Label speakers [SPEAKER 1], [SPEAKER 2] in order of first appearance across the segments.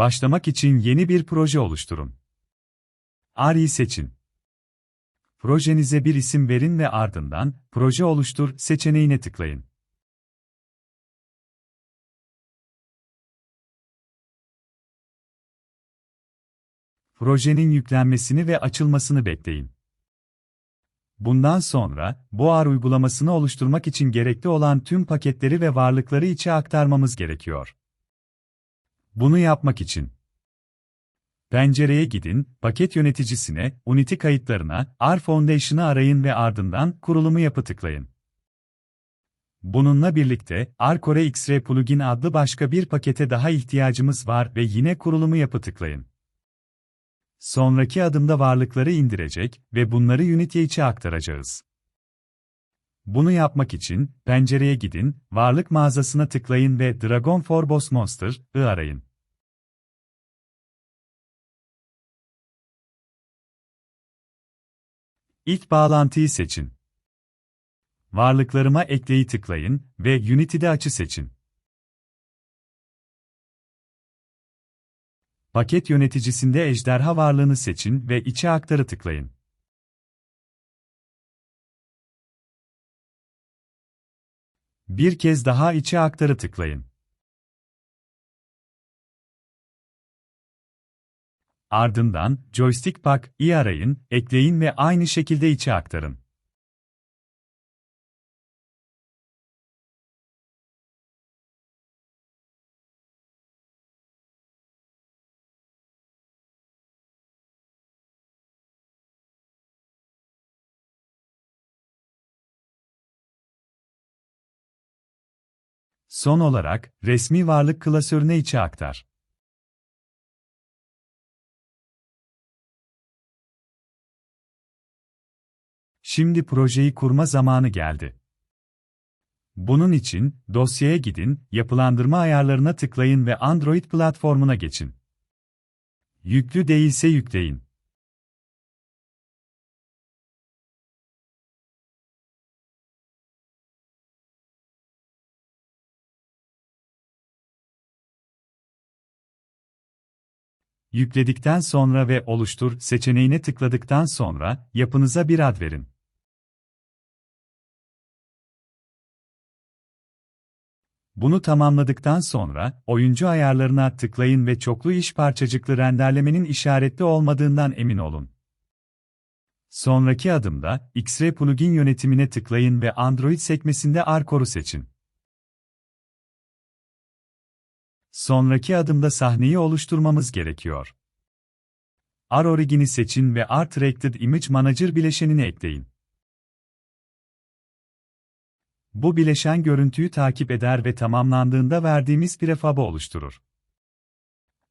[SPEAKER 1] Başlamak için yeni bir proje oluşturun. Ari'yi seçin. Projenize bir isim verin ve ardından Proje oluştur seçeneğine tıklayın. Projenin yüklenmesini ve açılmasını bekleyin. Bundan sonra, Boar uygulamasını oluşturmak için gerekli olan tüm paketleri ve varlıkları içe aktarmamız gerekiyor. Bunu yapmak için Pencereye gidin, paket yöneticisine, Unity kayıtlarına, R Foundation'ı arayın ve ardından kurulumu yapı tıklayın. Bununla birlikte, R-Core X-Ray Plugin adlı başka bir pakete daha ihtiyacımız var ve yine kurulumu yapı tıklayın. Sonraki adımda varlıkları indirecek ve bunları Unity'ye içe aktaracağız. Bunu yapmak için, pencereye gidin, varlık mağazasına tıklayın ve Dragon for Boss Monster'ı arayın. İlk bağlantıyı seçin. Varlıklarıma ekleyi tıklayın ve Unity'de açı seçin. Paket yöneticisinde ejderha varlığını seçin ve içe aktarı tıklayın. Bir kez daha içe aktarı tıklayın. Ardından Joystick Pack'i arayın, ekleyin ve aynı şekilde içe aktarın. Son olarak, resmi varlık klasörüne içe aktar. Şimdi projeyi kurma zamanı geldi. Bunun için, dosyaya gidin, yapılandırma ayarlarına tıklayın ve Android platformuna geçin. Yüklü değilse yükleyin. Yükledikten sonra ve oluştur seçeneğine tıkladıktan sonra yapınıza bir ad verin. Bunu tamamladıktan sonra oyuncu ayarlarına tıklayın ve çoklu iş parçacıklı renderlemenin işaretli olmadığından emin olun. Sonraki adımda X-Ray plugin yönetimine tıklayın ve Android sekmesinde Arcore'u seçin. Sonraki adımda sahneyi oluşturmamız gerekiyor. R-Origin'i seçin ve R-Tracted Image Manager bileşenini ekleyin. Bu bileşen görüntüyü takip eder ve tamamlandığında verdiğimiz prefab'ı oluşturur.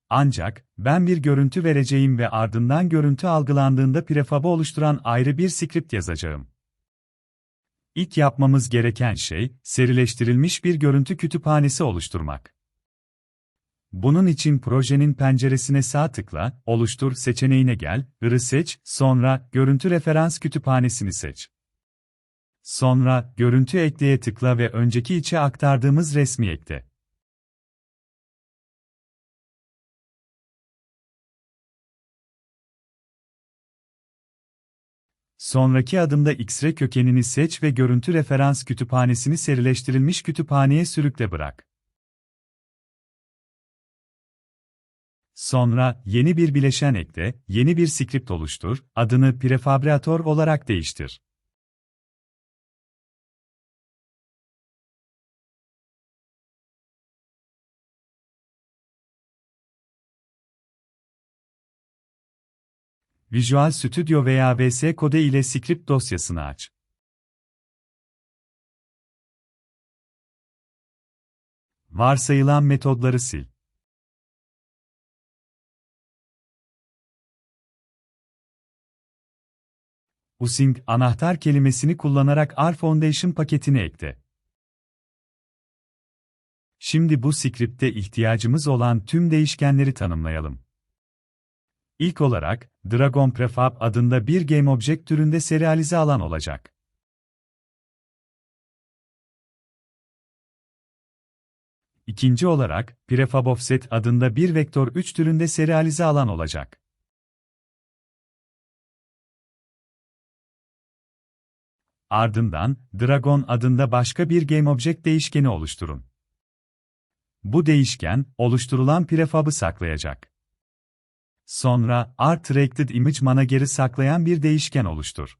[SPEAKER 1] Ancak, ben bir görüntü vereceğim ve ardından görüntü algılandığında prefab'ı oluşturan ayrı bir script yazacağım. İlk yapmamız gereken şey, serileştirilmiş bir görüntü kütüphanesi oluşturmak. Bunun için projenin penceresine sağ tıkla, oluştur seçeneğine gel, ırı seç, sonra görüntü referans kütüphanesini seç. Sonra görüntü ekleye tıkla ve önceki içe aktardığımız resmi ekle. Sonraki adımda X-ray kökenini seç ve görüntü referans kütüphanesini serileştirilmiş kütüphaneye sürükle bırak. Sonra, yeni bir bileşen ekle, yeni bir script oluştur, adını prefabricator olarak değiştir. Visual Studio veya VS Code ile script dosyasını aç. Varsayılan metodları sil. Using anahtar kelimesini kullanarak R Foundation paketini ekle. Şimdi bu script'te ihtiyacımız olan tüm değişkenleri tanımlayalım. İlk olarak, Dragon Prefab adında bir GameObject türünde serialize alan olacak. İkinci olarak, prefab offset adında bir vektör 3 türünde serialize alan olacak. Ardından, Dragon adında başka bir GameObject değişkeni oluşturun. Bu değişken, oluşturulan prefab'ı saklayacak. Sonra, Art Image Manager'ı saklayan bir değişken oluştur.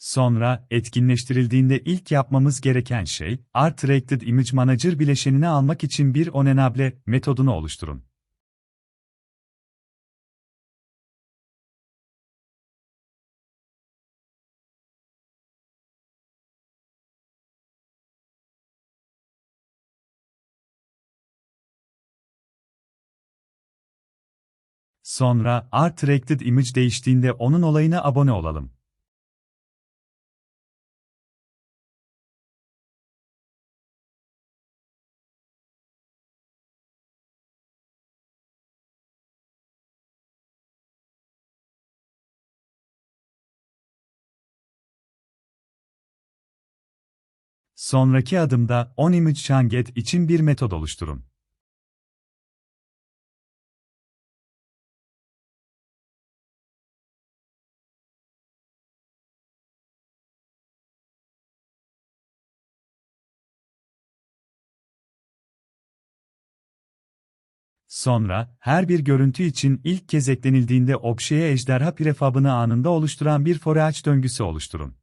[SPEAKER 1] Sonra, etkinleştirildiğinde ilk yapmamız gereken şey, Art Directed Image Manager bileşenini almak için bir onenable metodunu oluşturun. Sonra, Art Directed Image değiştiğinde onun olayına abone olalım. Sonraki adımda onImageChanget için bir metod oluşturun. Sonra, her bir görüntü için ilk kez eklenildiğinde objeye ejderha prefabını anında oluşturan bir for each döngüsü oluşturun.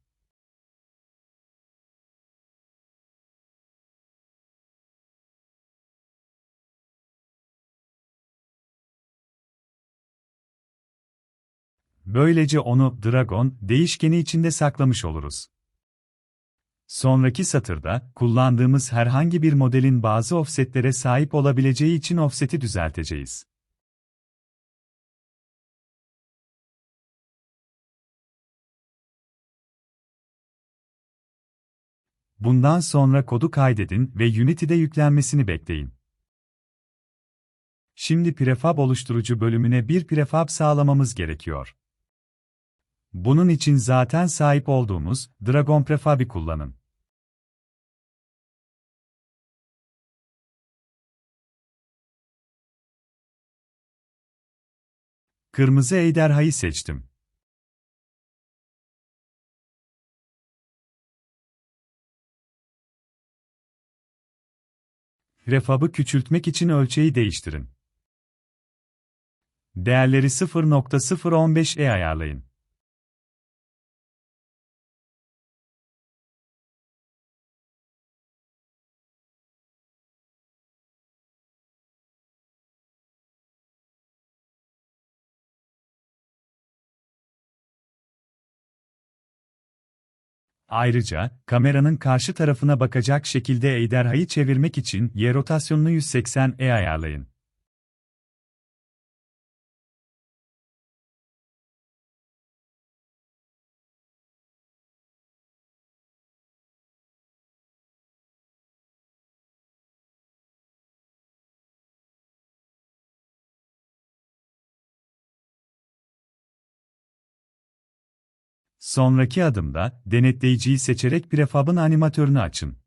[SPEAKER 1] Böylece onu Dragon değişkeni içinde saklamış oluruz. Sonraki satırda, kullandığımız herhangi bir modelin bazı offsetlere sahip olabileceği için offseti düzelteceğiz. Bundan sonra kodu kaydedin ve Unity'de yüklenmesini bekleyin. Şimdi prefab oluşturucu bölümüne bir prefab sağlamamız gerekiyor. Bunun için zaten sahip olduğumuz Dragon Prefab'i kullanın. Kırmızı ejderhayı seçtim. Prefab'ı küçültmek için ölçeği değiştirin. Değerleri 0.015'e ayarlayın. Ayrıca, kameranın karşı tarafına bakacak şekilde ejderhayı çevirmek için Y rotasyonunu 180'e ayarlayın. Sonraki adımda, denetleyiciyi seçerek prefab'ın animatörünü açın.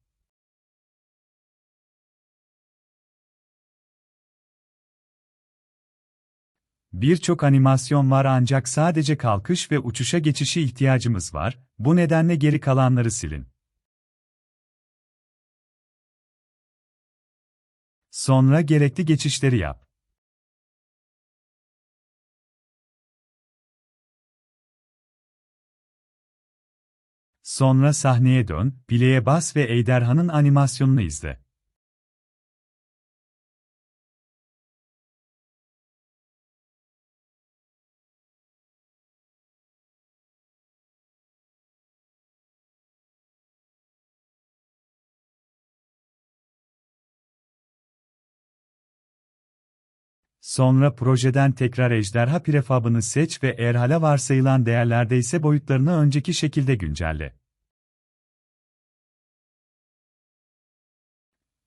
[SPEAKER 1] Birçok animasyon var ancak sadece kalkış ve uçuşa geçişi ihtiyacımız var, bu nedenle geri kalanları silin. Sonra gerekli geçişleri yap. Sonra sahneye dön, play'e bas ve ejderhanın animasyonunu izle. Sonra projeden tekrar ejderha prefabını seç ve eğer hala varsayılan değerlerde ise boyutlarını önceki şekilde güncelle.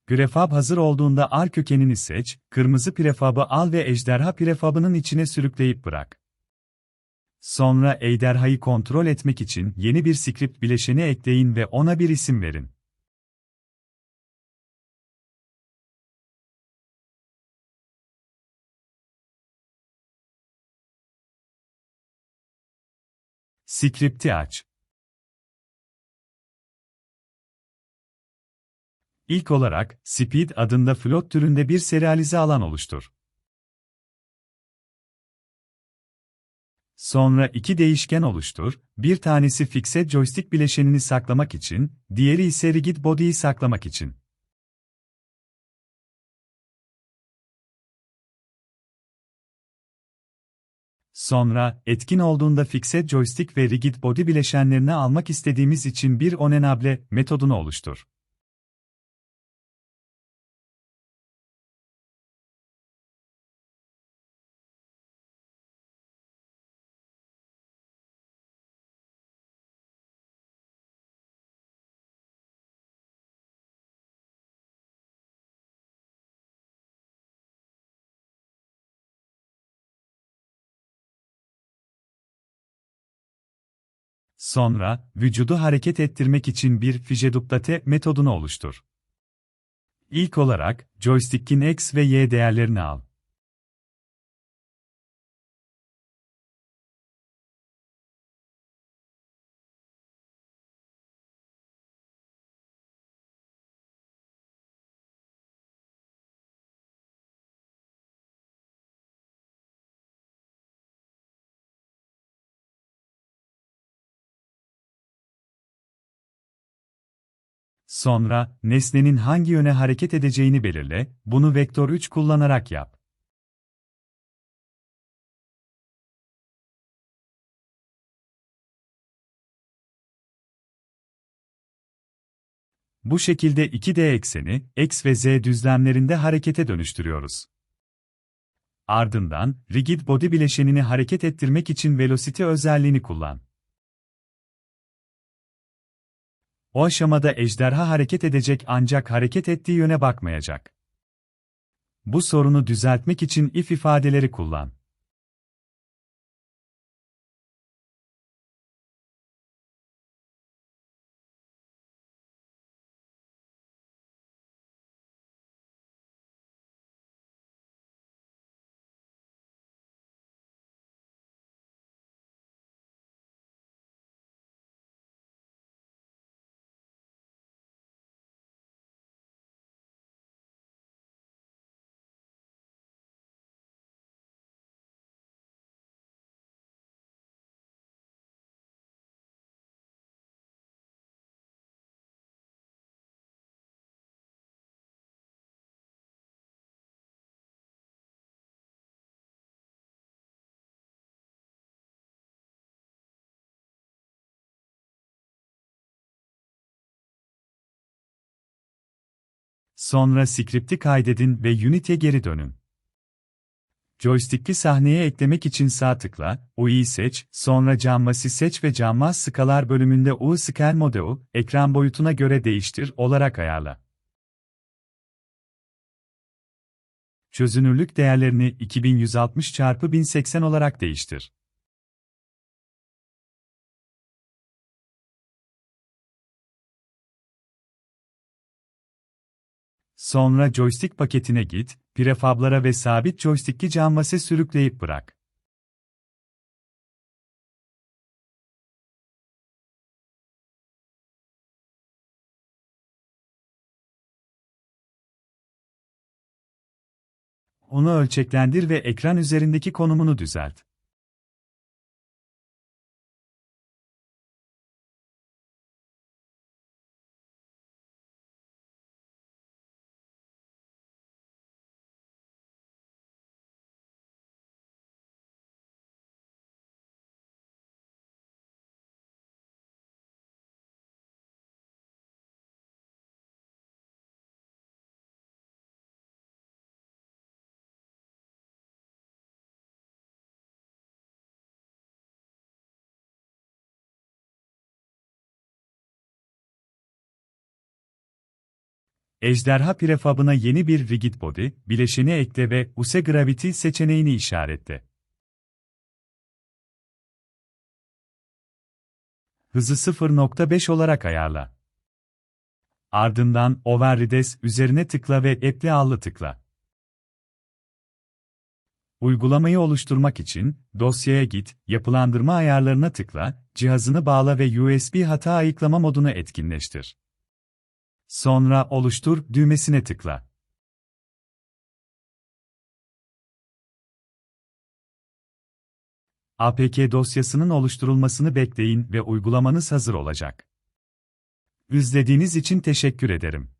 [SPEAKER 1] Prefab hazır olduğunda ar kökenini seç, kırmızı prefabı al ve ejderha prefabının içine sürükleyip bırak. Sonra ejderhayı kontrol etmek için yeni bir script bileşeni ekleyin ve ona bir isim verin. Script'i aç. İlk olarak, Speed adında float türünde bir serialize alan oluştur. Sonra iki değişken oluştur, bir tanesi fixed joystick bileşenini saklamak için, diğeri ise rigid body'yi saklamak için. Sonra, etkin olduğunda fixed joystick ve rigid body bileşenlerini almak istediğimiz için bir onenable metodunu oluştur. Sonra, vücudu hareket ettirmek için bir fijeduplate metodunu oluştur. İlk olarak, joystick'in X ve Y değerlerini al. Sonra, nesnenin hangi yöne hareket edeceğini belirle, bunu vektör 3 kullanarak yap. Bu şekilde 2D ekseni, x ve z düzlemlerinde harekete dönüştürüyoruz. Ardından, rigid body bileşenini hareket ettirmek için velocity özelliğini kullan. O aşamada ejderha hareket edecek ancak hareket ettiği yöne bakmayacak. Bu sorunu düzeltmek için if ifadeleri kullan. Sonra script'i kaydedin ve Unity'e geri dönün. Joystick'i sahneye eklemek için sağ tıkla, UI'yi seç, sonra Canvas'ı seç ve Canvas Skalar bölümünde U Scale Mode'u, ekran boyutuna göre değiştir olarak ayarla. Çözünürlük değerlerini 2160 x 1080 olarak değiştir. Sonra joystick paketine git, prefablara ve sabit joystick'i canvas'e sürükleyip bırak. Onu ölçeklendir ve ekran üzerindeki konumunu düzelt. Ejderha prefabına yeni bir rigid body, bileşeni ekle ve use gravity seçeneğini işaretle. Hızı 0.5 olarak ayarla. Ardından Overrides üzerine tıkla ve Apply All'ı tıkla. Uygulamayı oluşturmak için, dosyaya git, yapılandırma ayarlarına tıkla, cihazını bağla ve USB hata ayıklama modunu etkinleştir. Sonra Oluştur düğmesine tıkla. APK dosyasının oluşturulmasını bekleyin ve uygulamanız hazır olacak. İzlediğiniz için teşekkür ederim.